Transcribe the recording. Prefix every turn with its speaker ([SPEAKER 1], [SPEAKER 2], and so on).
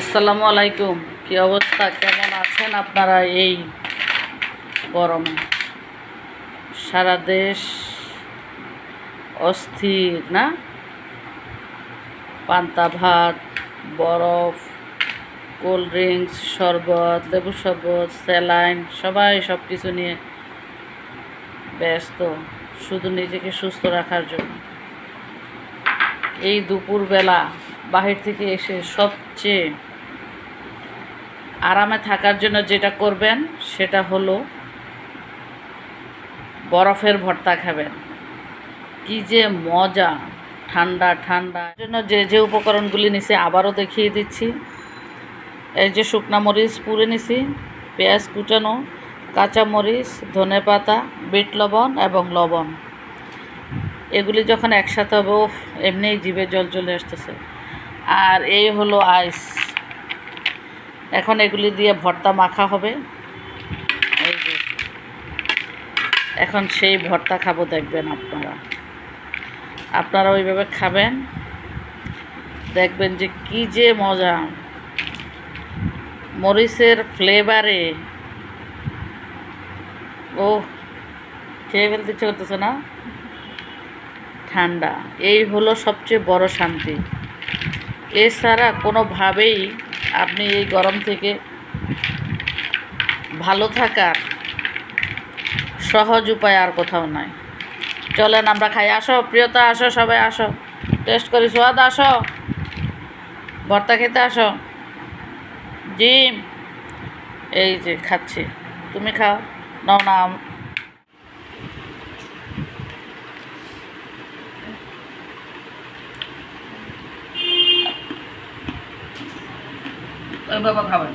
[SPEAKER 1] আসসালামু আলাইকুম। কি অবস্থা? কেমন আছেন আপনারা এই গরমে? সারা দেশ অস্থির, না? পান্তা ভাত বরফ, কোল্ড ড্রিঙ্কস, শরবত, লেবু শরবত, স্যালাইন, সবাই সব কিছু নিয়ে ব্যস্ত, শুধু নিজেকে সুস্থ রাখার জন্য। এই দুপুরবেলা বাহির থেকে এসে সবচেয়ে আরামে থাকার জন্য যেটা করবেন, সেটা হলো বরফের ভর্তা খাবেন। কি যে মজা, ঠান্ডা ঠান্ডা। জন্য যে যে উপকরণগুলি নিছি আবারও দেখিয়ে দিচ্ছি। এই যে শুকনা মরিচ পুড়ে নিছি, পেঁয়াজ কুচানো, কাঁচা মরিচ, ধনে পাতা, বিট লবণ এবং লবণ। এগুলি যখন একসাথে হবে এমনিই জিভে জল চলে আসতেছে। আর এই হলো আইস। এখন এগুলি দিয়ে ভর্তা মাখা হবে। এখন সেই ভর্তা খাব দেখবেন আপনারা। আপনারা ওইভাবে খাবেন, দেখবেন যে কি যে মজা। মরিচের ফ্লেভারে। ও খেয়ে ফেলতে ইচ্ছে করতেছে না? ঠান্ডা। এই হলো সবচেয়ে বড় শান্তি। এছাড়া কোনোভাবেই আপনি এই গরম থেকে ভালো থাকার সহজ উপায় আর কোথাও নাই। চলেন আমরা খাই। আসো, প্রিয়তা, আসো, সবাই আসো। টেস্ট করি। সোয়াদ আসো। ভর্তা খেতে আসো। জিম। এই যে, খাচ্ছি। তুমি খাও। নাও না বাবা খাবেন